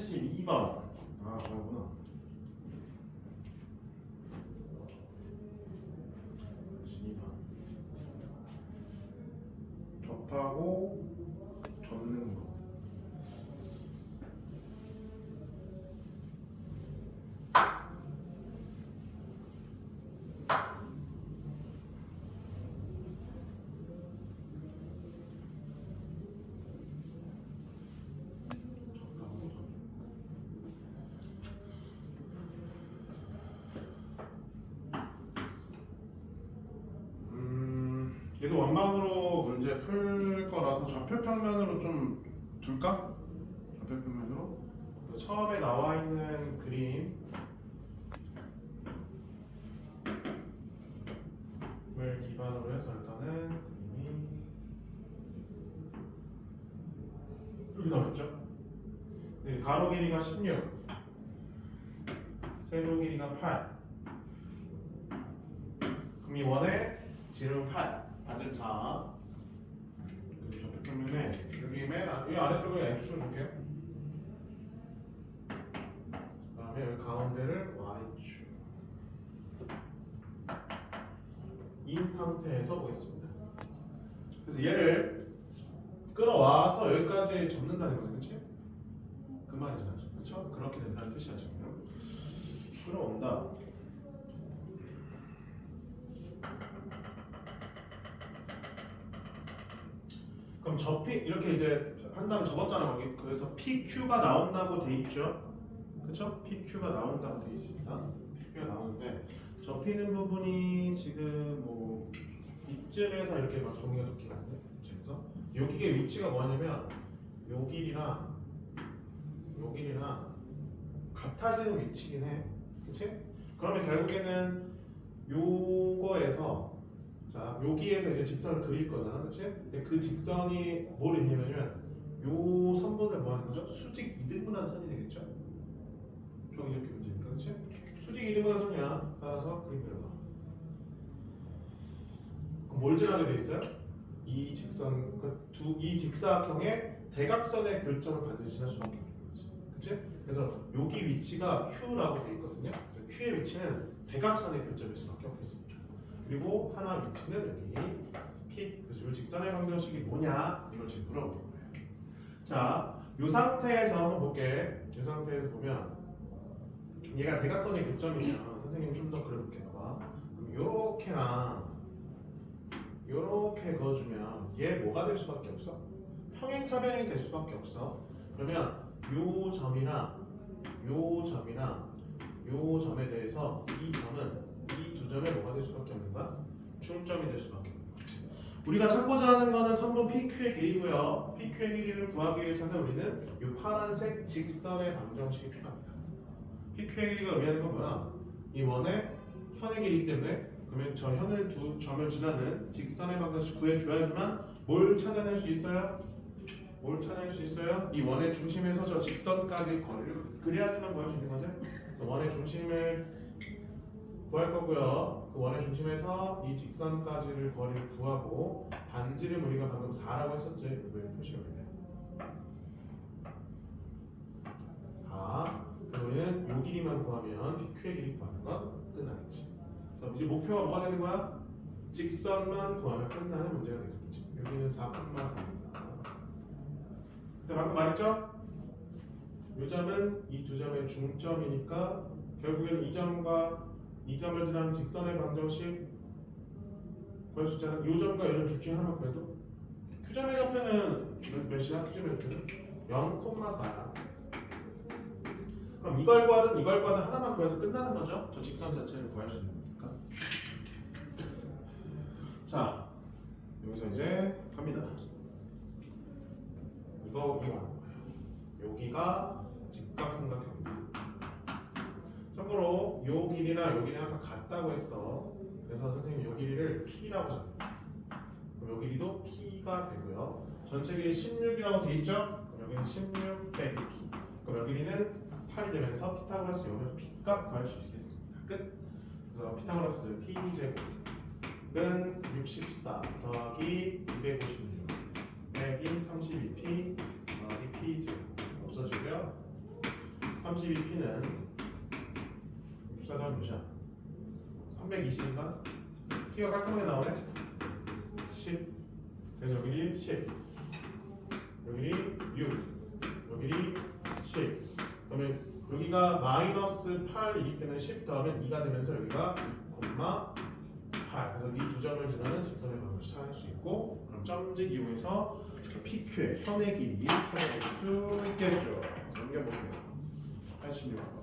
82번. 아, 저거구나. 82번. 접하고 접는 거. 접하고 접는 거. 음, 얘도 원망으로 문제 풀 거라서 좌표평면으로 좀 둘까? 좌표평면으로 그래서 처음에 나와 있는 그림 을 기반으로 해서 일단은 그림이 여기 나와있죠? 네, 가로 길이가 16 세로 길이가 8 그럼 이 원의 지름 8 받을 자. 그리고 저 평면에 여기 맨 아- 여기 아래쪽에 x축을 볼게요. 그 다음에 여기 가운데를 y축 인 상태에서 보겠습니다. 그래서 얘를 끌어와서 여기까지 접는다는 거죠 그치? 그 말이잖아 그쵸? 그렇게 된다는 뜻이야 지금. 끌어온다 접히 이렇게 이제 한 다음에 접었잖아 거기 그래서 PQ가 나온다고 돼 있죠? 그쵸? PQ가 나온다고 돼 있습니다. PQ가 나오는데 접히는 부분이 지금 뭐 이쯤에서 이렇게 막 종이가 접히는 건데 그래서? 여기의 위치가 뭐냐면 요 길이랑 요 길이랑 같아지는 위치긴 해. 그치? 그러면 결국에는 요거에서 자 여기에서 이제 직선을 그릴 거잖아 그치? 근데 그 직선이 뭘 의미하냐면 요 선분을 뭐 하는 거죠? 수직 이등분한 선이 되겠죠? 종이접기 문제니까 그치? 수직 이등분한 선이야 따라서 그림 그려봐 그럼 뭘 지나게 돼 있어요? 이 직선 그두이 직사각형의 대각선의 교점을 반드시 지날 수밖에 없는 거지 그치? 그래서 여기 위치가 Q라고 돼 있거든요 그래서 Q의 위치는 대각선의 교점일 수밖에 없겠습니다 그리고 하나 위치는 여기 P 그래서 이 직선의 방정식이 뭐냐? 이걸 지금 물어보는 거예요. 자, 이 상태에서 한번 볼게. 이 상태에서 보면 얘가 대각선의 교점이면 선생님이 좀더 그려볼게 봐봐. 그럼 요렇게랑 요렇게 그어주면 얘 뭐가 될 수밖에 없어? 평행사변이 될 수밖에 없어. 그러면 요 점이랑 요 점이랑 요 점에 대해서 이 점은 점에 뭐가 될 수밖에 없는 거야? 중점이 될 수밖에 없는 거지. 우리가 찾고자 하는 거는 선분 PQ의 길이고요. PQ의 길이를 구하기 위해서는 우리는 이 파란색 직선의 방정식이 필요합니다. PQ의 길이가 의미하는 건 뭐야? 이 원의 현의 길이기 때문에 그러면 저 현을 두 점을 지나는 직선의 방정식 구해줘야지만 뭘 찾아낼 수 있어요? 뭘 찾아낼 수 있어요? 이 원의 중심에서 저 직선까지 거리를 그래야지만 구할 수 있는 거지. 그래서 원의 중심을 구할 거고요. 그 원의 중심에서 이 직선까지를 거리를 구하고 반지름 우리가 방금 4라고 했었지. 왜 표시가 왜 돼? 4. 그럼 우리는 요 길이만 구하면 PQ의 길이 구하는 건 끝나겠지. 그래서 이제 목표가 뭐가 되는 거야? 직선만 구하면 끝나는 문제가 되겠습니다. 여기는 4,4입니다. 근데 방금 말했죠? 요 점은 이 두 점의 중점이니까 결국에는 이 점과 이 점을 지나는 직선의 방정식 구할 수 있잖아. 요 점과 둘 중에 하나만 구해도 Q점의 좌표는 몇- 몇이야? Q점의 좌표는 0,4야. 그럼 이걸 구하든 이걸 구하든 하나만 구해도 끝나는 거죠. 저 직선 자체를 구할 수 있는 거니까. 자, 여기서 이제 갑니다. 이거 이거 하는 거예요. 여기가 직각삼각형입니다. 참고로 요 길이나 요 길이랑 아까 같다고 했어. 그래서 선생님이 요 길이를 P라고 잡니다. 그럼 요 길이도 P가 되고요. 전체 길이 16이라고 돼 있죠? 그럼 여기는 16 빼기 P. 그럼 요 길이는 8이 되면서 피타고라스 요면 P값 구할 수 있겠습니다. 끝. 그래서 피타고라스 P 제곱은 64 더하기 256 빼기 32P 더하기 P 제곱 없어지고요. 120인가? 키가 깔끔하게 나오네? 10 그래서 여기 10 여기 6 여기 7 그러면 여기가 마이너스 8이기 때문에 10 더하면 2가 되면서 여기가 6,8 그래서 이 두 점을 지나는 직선의 방향을 찾을 수 있고 그럼 점직 이용해서 PQ의 현의 길이 찾아낼 수 있겠죠. 넘겨볼게요. 86번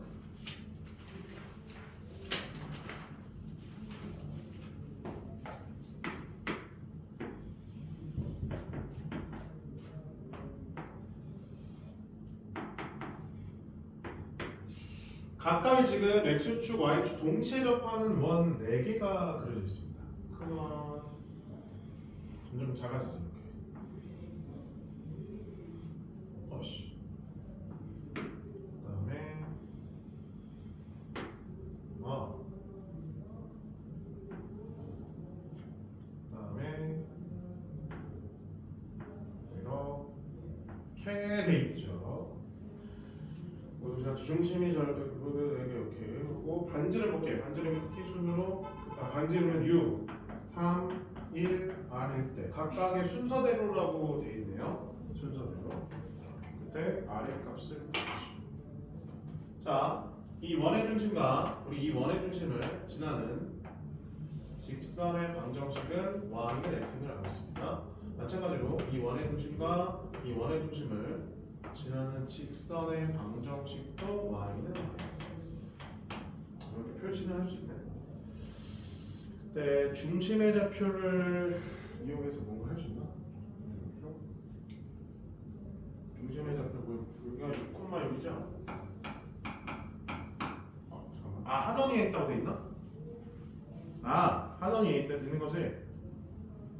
각각이 지금 x축, y축 동시에 접하는 원 4개가 그려져 있습니다. 그만 점점 작아지지 이렇게. 어씨. 그다음에 어. 그다음에 이렇게 돼 있죠. 뭐 제가 중심이 저렇게 이렇게 이렇게 하고 반지를 볼게요. 반지를 크기 순으로 아, 반지는 6, 3, 1, R일 때 각각의 순서대로라고 돼 있네요. 순서대로. 그때 R의 값을 구하시죠. 자, 이 원의 중심과 우리 이 원의 중심을 지나는 직선의 방정식은 y는 x를 알고 있습니다. 마찬가지로 이 원의 중심과 이 원의 중심을 지나는 직선의 방정식도 y는 x. 이렇게 표시는 할 수 있네. 그 때 중심의 좌표를 이용해서 뭔가 할 수 있나? 중심의 좌표 뭐 여기가 6, 여기죠? 어, 잠깐만. 아 한원이에 있다고 돼 있나? 아 있다 있는 것이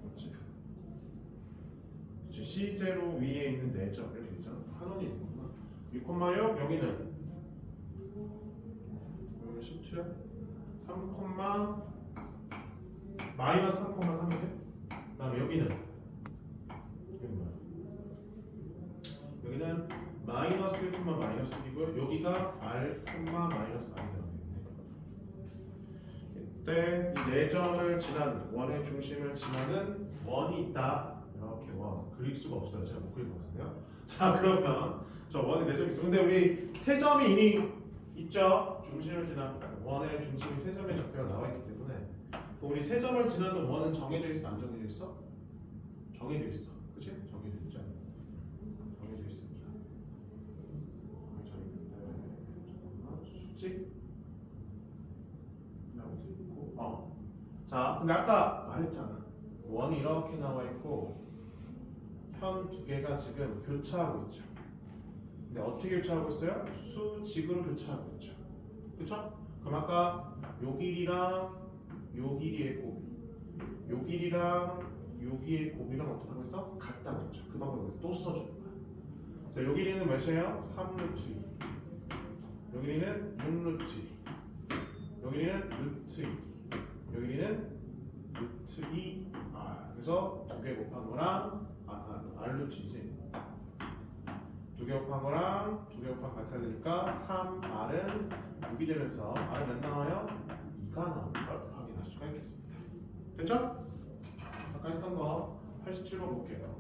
뭐지? 그치 C0 위에 있는 4점 이렇게 되잖아. 한원이 있는 거구나. 6, 여기는 여기 17 3, 마이너스 3,3이지? 그 다음에 여기는 여기 뭐야? 여기는 마이너스 1, 마이너스 1이고요. 여기가 r, 마이너스 되어 있네. 이때 이네 점을 지나는 원의 중심을 지나는 원이 있다. 이렇게 원 그릴 수가 없어요. 제가 못 그릴 것 같은데요. 자 그러면 저 원에 네점 있어. 근데 우리 세 점이 이미 있죠. 중심을 지나 원의 중심이 세 점의 좌표가 나와 있기 때문에 우리 세 점을 지나는 원은 정해져 있어 안 정해져 있어? 정해져 있어. 그렇지? 정해져 있죠. 정해져 있습니다. 정해져 있는데 잠깐만 수직 있고 어. 자, 근데 아까 말했잖아. 원이 이렇게 나와 있고 현 두 개가 지금 교차하고 있죠. 근데 어떻게 교차하고 있어요? 수직으로 교차하고 있죠. 그쵸? 그럼 아까 요 길이랑 요 길이의 곱이 요 길이랑 요 길이의 곱이랑 어떻게 하고 있어? 같다고 했죠. 그 방법에서 또 써주는 거야. 자, 요 길이는 몇이에요? 3루트 2. 요 길이는 6루트 2. 요 길이는 루트 2. 요 길이는 루트 2 R. 그래서 두 개 곱한 거랑 아, 아 R 루트 2지. 두 개 곱한 거랑 두 개 곱한 같아야 되니까 3R은 6이 되면서 R은 몇 나와요? 2가 나오는 걸확 수가 있겠습니다. 됐죠? 아까 했던 거 87번 볼게요.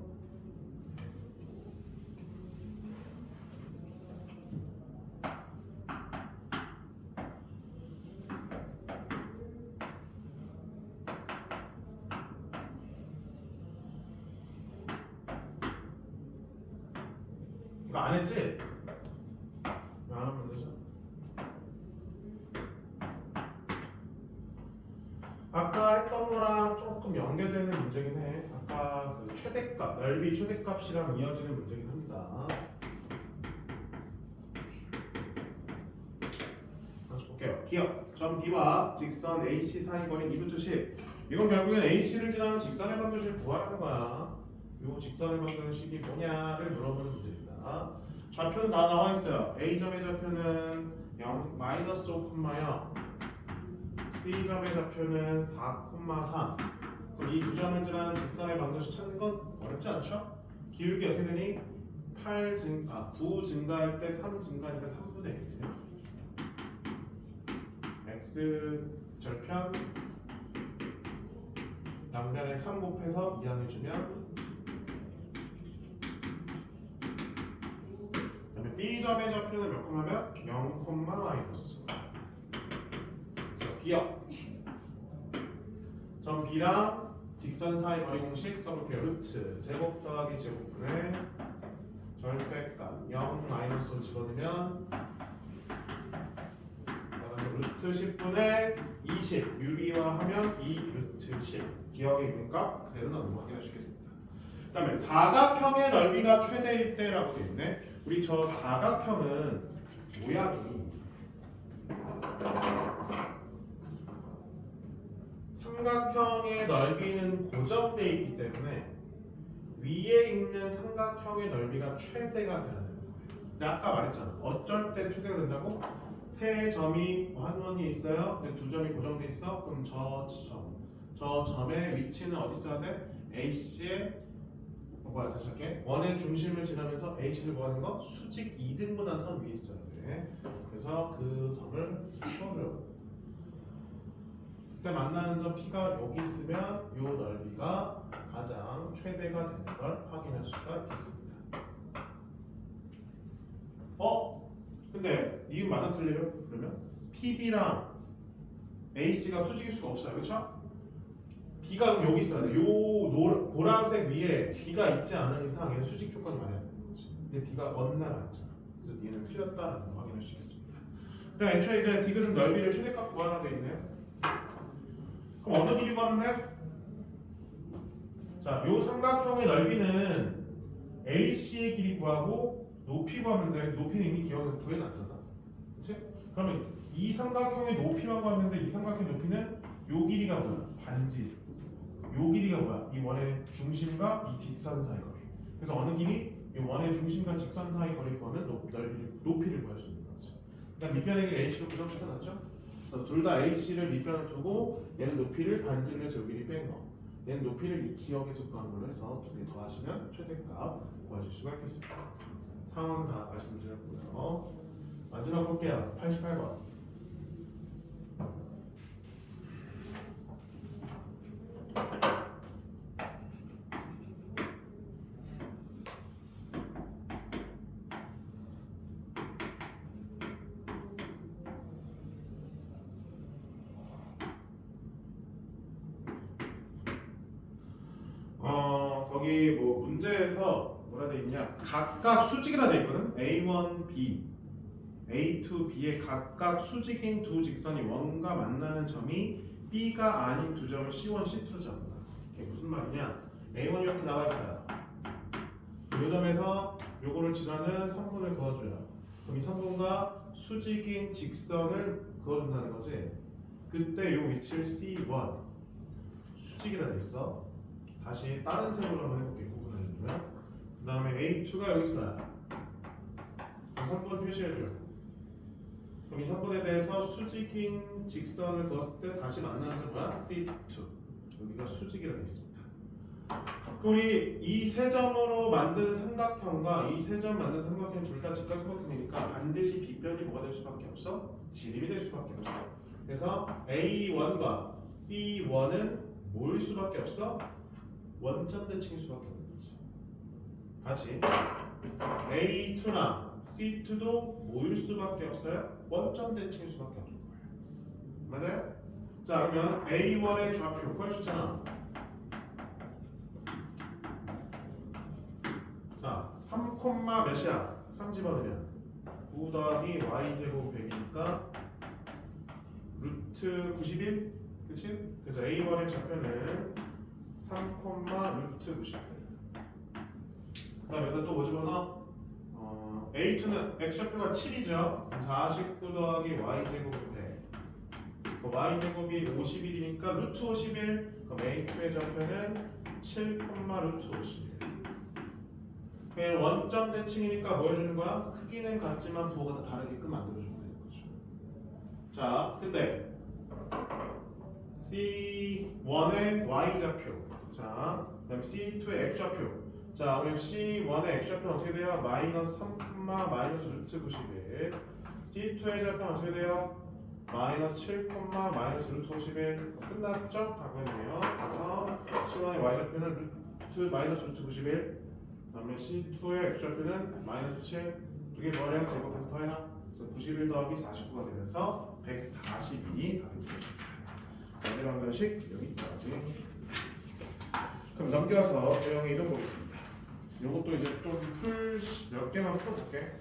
이거 안 했지? 이거 안 하면 되죠? 아까 했던 거랑 조금 연계되는 문제긴 해. 아까 그 최대값, 넓이 최대값이랑 이어지는 문제긴 합니다. 다시 볼게요. 기억. 점 B와 직선 AC 사이 거리 2부터 10. 이건 결국엔 AC를 지나는 직선의 방정식을 구하라는 거야. 요 직선의 방정식이 뭐냐를 물어보는 문제입니다. 좌표는 다 나와 있어요. A점의 좌표는 0, 마이너스 5,0. C점의 좌표는 4,3. 이두 점을 지나는 직선의 방정식 찾는 건 어렵지 않죠? 기울기 어떻게 되니? 8 증, 아, 9 증가할 때 3 증가니까 3분의 1. x 절편 양변에 3 곱해서 2 항 해주면 그 다음에 B점의 좌표는 몇 콤마면 0 콤마 마이너스 기억 점 B랑 직선 사이 거리 공식 써볼게요 루트 제곱 더하기 제곱분의 절대값 0 마이너스로 집어넣으면 루트 10분의 20 유리화 하면 2 루트 10 기억에 있는 값 그대로 넣는 수 있겠습니다. 그 다음에 사각형의 넓이가 최대일 때라고 되어 있네. 우리 저 사각형은 모양이 삼각형의 넓이는 고정되어 있기 때문에 위에 있는 삼각형의 넓이가 최대가 돼야 되는 거예요. 근데 아까 말했잖아. 어쩔 때 최대가 된다고? 세 점이 뭐한 원이 있어요. 근데 두 점이 고정돼 있어. 그럼 저 점, 저 점의 위치는 어디 있어야 돼? AC의 어, 뭐야 다시 할게. 원의 중심을 지나면서 AC를 구하는 거 수직 2등분한 선 위에 있어야 돼. 그래서 그 점을 풀어줘요. 그때 만나는 점 P가 여기 있으면 이 넓이가 가장 최대가 되는 걸 확인할 수가 있겠습니다. 어? 근데 니은 맞아 틀려요? 그러면 PB랑 AC가 수직일 수가 없어요, 그렇죠? B가 그럼 여기 있어야 돼. 요 노, 보라색 위에 B가 있지 않은 이상 얘는 수직 조건이 많이 안 되는 거지. 근데 B가 어느 날 앉잖아. 그래서 니는 틀렸다라는 걸 확인할 수 있겠습니다. 그다음 애초에 이제 디귿은 넓이를 최대값 구하라 돼 있네요. 그럼 어느 길이 구하면 돼? 자, 요 삼각형의 넓이는 AC의 길이 구하고 높이 구하면 돼. 높이는 이미 기억에서 구해놨잖아. 그치? 그러면 이 삼각형의 높이만 구하는데 이 삼각형의 높이는 요 길이가 뭐야? 반지. 요 길이가 뭐야? 이 원의 중심과 이 직선 사이 거리. 그래서 어느 길이? 이 원의 중심과 직선 사이 거리 구하면 높, 넓이를, 높이를 구할 수 있는 거지. 밑변의 길 AC로 고정시켜놨죠? 둘 다 AC를 밑변을 두고 얘는 높이를 반지를 해서 여기 뺀 거. 얘는 높이를 이 기억에서 구하는 걸로 해서 두 개 더하시면 최대값 구하실 수가 있겠습니다. 상황 다 말씀드렸고요. 마지막 볼게요. 88번. 어 거기 뭐 문제에서 뭐라 돼 있냐? 각각 수직이라 돼 있거든. A1, B, A2, B의 각각 수직인 두 직선이 원과 만나는 점이 B가 아닌 두 점을 C1, C2로 잡는다. 이게 무슨 말이냐? A1 이렇게 나와 있어요. 이 점에서 요거를 지나는 선분을 그어줘요. 그럼 이 선분과 수직인 직선을 그어준다는 거지? 그때 요 위치를 C1 수직이라 돼 있어 다시 다른 색으로 한번 해볼게요. 구분해주면 그 다음에 A2가 여기 있어요. 그 선분 표시해줘요. 그럼 이 선분에 대해서 수직인 직선을 그었을 때 다시 만나는 점 뭐야? C2 여기가 수직이라 되어 있습니다. 우리 이 세 점으로 만든 삼각형과 이 세 점 만든 삼각형 둘 다 직각삼각형이니까 반드시 비변이 뭐가 될 수밖에 없어? 지름이 될 수밖에 없어. 그래서 A1과 C1은 뭐일 수밖에 없어? 원점 대칭일 수밖에 없는 거지. 다시 A2나 C2도 모일 수밖에 없어요. 원점 대칭일 수밖에 없는 거예요. 맞아요? 자 그러면 A1의 좌표 구할 수 있잖아. 자 3, 몇이야? 3 집어넣으면 9 더하기 y 제곱 100이니까 루트 91 그치? 그래서 A1의 좌표는 3, 루트 91. 그다음 여기다 또뭐 집어넣어? 어, A2는 x좌표가 7이죠. 49 더하기 y 제곱이 100. 그 y 제곱이 51이니까 루트 51. 그럼 A2의 좌표는 7, 루트 51. 그냥 원점 대칭이니까 뭐 해주는 거야? 크기는 같지만 부호가 다 다르게끔 만들어주면 되는 거죠. 자, 근데 C1의 y 좌표. 자, 그다음 C2의 x 좌표. 자, 그럼 C1의 x 좌표는 어떻게 돼요? 마이너스 3, 마이너스 루트 91. C2의 좌표는 어떻게 돼요? 마이너스 7, 마이너스 루트 51 끝났죠? 당연히요. 그래서 C1의 y좌표는 루트 마이너스 루트 91 그다음에 C2의 x좌표는 마이너스 7 두개 더해야 제곱해서 그래서 91 더하기 49가 되면서 142이 답이 되겠습니다. 연대 방정식 여기까지 그럼 넘겨서 내용의 이름 보겠습니다. 요것도 이제 좀 풀 몇 개만 풀어볼게.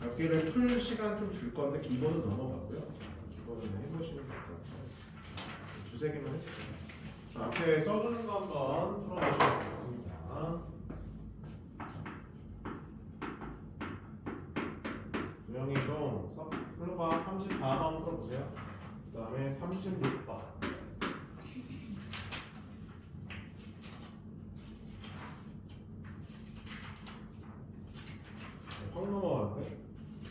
몇 개를 풀 시간 좀 줄 건데 기본은 넘어가고요. 기본은 해보시면 될 것 같아요. 두세 개만. 자, 앞에 써주는 거 한번 풀어보시면 되겠습니다. 써- 풀어봐 34번 풀어보세요. 그 다음에 36번. 확 넘어가는데?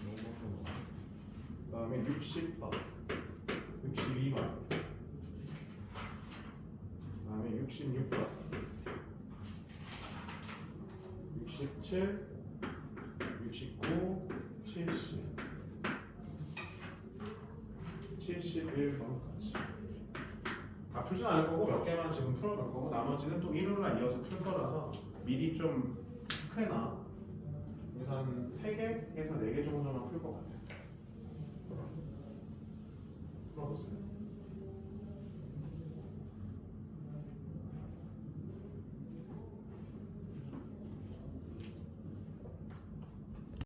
너무 확 넘어가. 그 다음에 60번 62번 그 다음에 66번 67 69 70 71번까지. 다 풀진 않을 거고 몇 개만 지금 풀어볼 거고 나머지는 또 일요일날 이어서 풀 거라서 미리 좀 그래서 한 3개에서 4개 정도만 풀 것 같아